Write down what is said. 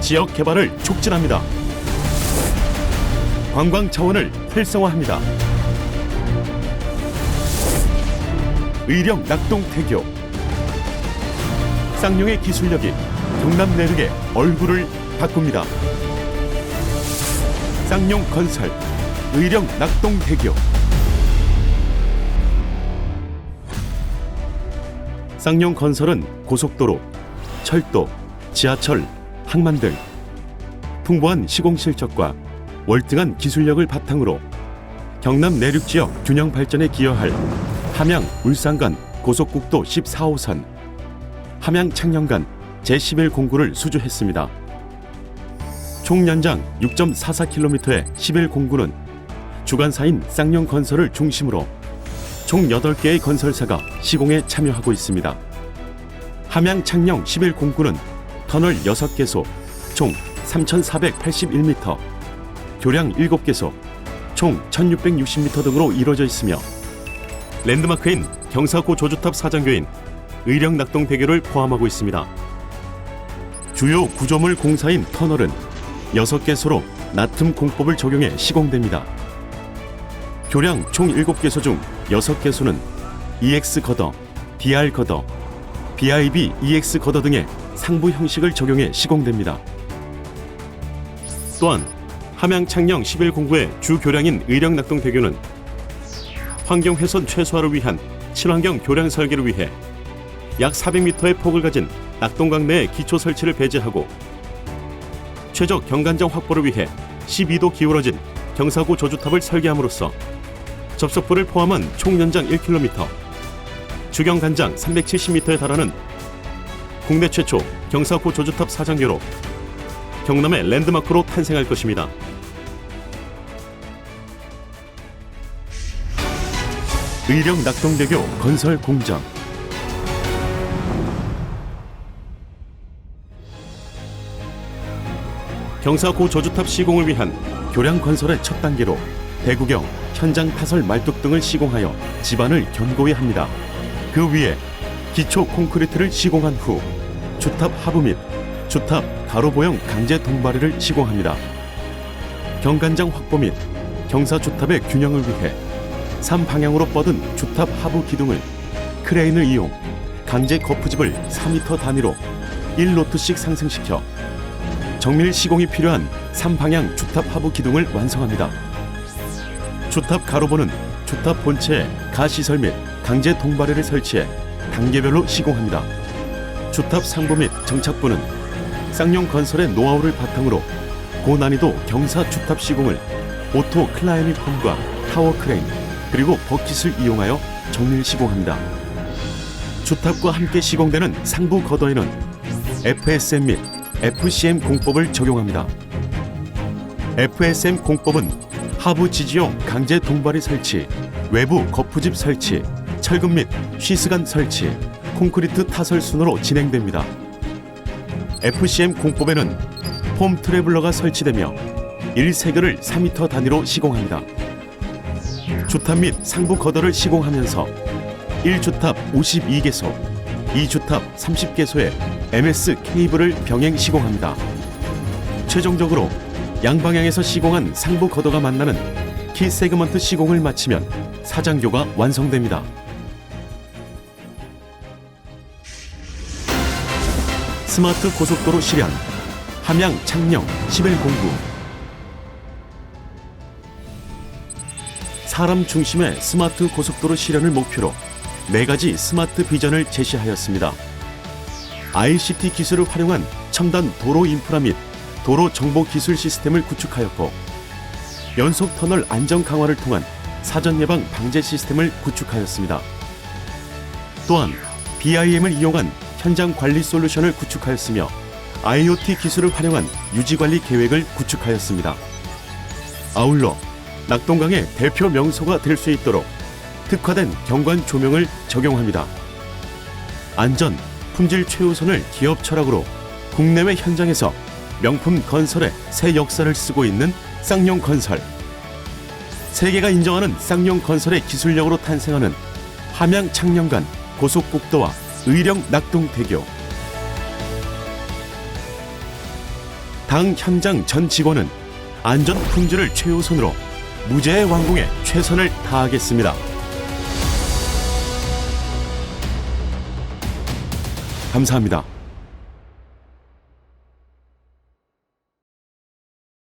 지역 개발을 촉진합니다. 관광 차원을 활성화합니다. 의령 낙동 태교 쌍용의 기술력이 경남 내륙의 얼굴을 바꿉니다. 쌍용 건설 의령 낙동 대교 쌍용 건설은 고속도로, 철도, 지하철, 항만 등 풍부한 시공 실적과 월등한 기술력을 바탕으로 경남 내륙 지역 균형 발전에 기여할 함양 울산 간 고속국도 14호선, 함양 창녕 간 제11 공구를 수주했습니다. 총 연장 6.44km의 11 공구는 주관사인 쌍용 건설을 중심으로 총 8개의 건설사가 시공에 참여하고 있습니다. 함양 창녕 11 공구는 터널 6개소 총 3,481m, 교량 7개소 총 1,660m 등으로 이루어져 있으며 랜드마크인 경사고 조주탑 사장교인 의령 낙동대교를 포함하고 있습니다. 주요 구조물 공사인 터널은 6개소로 나툼 공법을 적용해 시공됩니다. 교량 총 7개소 중 6개소는 EX 거더, DR 거더, BIB EX 거더 등의 상부 형식을 적용해 시공됩니다. 또한 함양 창녕 11공구의 주 교량인 의령 낙동대교는 환경 훼손 최소화를 위한 친환경 교량 설계를 위해 약 400m의 폭을 가진 낙동강 내 기초 설치를 배제하고 최적 경관장 확보를 위해 12도 기울어진 경사고 조주탑을 설계함으로써 접속부를 포함한 총 연장 1km, 주경 간장 370m에 달하는 국내 최초 경사고 조주탑 사장교로 경남의 랜드마크로 탄생할 것입니다. 의령 낙동대교 건설 공장 경사고 저주탑 시공을 위한 교량 건설의 첫 단계로 대구경, 현장 타설 말뚝 등을 시공하여 지반을 견고히 합니다. 그 위에 기초 콘크리트를 시공한 후 주탑 하부 및 주탑 가로보형 강제 동바리를 시공합니다. 경관장 확보 및 경사 주탑의 균형을 위해 3방향으로 뻗은 주탑 하부 기둥을 크레인을 이용 강제 거푸집을 4m 단위로 1노트씩 상승시켜 정밀 시공이 필요한 3방향 주탑 하부 기둥을 완성합니다. 주탑 가로보는 주탑 본체에 가시설 및 강제 동바리를 설치해 단계별로 시공합니다. 주탑 상부 및 정착부는 쌍용 건설의 노하우를 바탕으로 고난이도 경사 주탑 시공을 오토 클라이밍 폼과 타워 크레인 그리고 버킷을 이용하여 정밀 시공합니다. 주탑과 함께 시공되는 상부 거더에는 FSM 및 FCM 공법을 적용합니다. FSM 공법은 하부 지지용 강제 동바리 설치, 외부 거푸집 설치, 철근 및 쉬스관 설치, 콘크리트 타설 순으로 진행됩니다. FCM 공법에는 폼 트래블러가 설치되며 1세교를 4m 단위로 시공합니다. 주탑 및 상부 거더를 시공하면서 1주탑 52개소, 2주탑 30개소의 MS 케이블을 병행 시공합니다. 최종적으로 양방향에서 시공한 상부 거더가 만나는 키 세그먼트 시공을 마치면 사장교가 완성됩니다. 스마트 고속도로 실현 함양 창녕 1109 사람 중심의 스마트 고속도로 실현을 목표로 네 가지 스마트 비전을 제시하였습니다. ICT 기술을 활용한 첨단 도로 인프라 및 도로 정보 기술 시스템을 구축하였고 연속 터널 안전 강화를 통한 사전 예방 방제 시스템을 구축하였습니다. 또한 BIM을 이용한 현장 관리 솔루션을 구축하였으며 IoT 기술을 활용한 유지 관리 계획을 구축하였습니다. 아울러 낙동강의 대표 명소가 될 수 있도록 특화된 경관 조명을 적용합니다. 안전, 품질 최우선을 기업 철학으로 국내외 현장에서 명품 건설의 새 역사를 쓰고 있는 쌍용 건설. 세계가 인정하는 쌍용 건설의 기술력으로 탄생하는 함양 창녕간 고속국도와 의령 낙동대교. 당 현장 전 직원은 안전 품질을 최우선으로 무죄의 완공에 최선을 다하겠습니다. 감사합니다.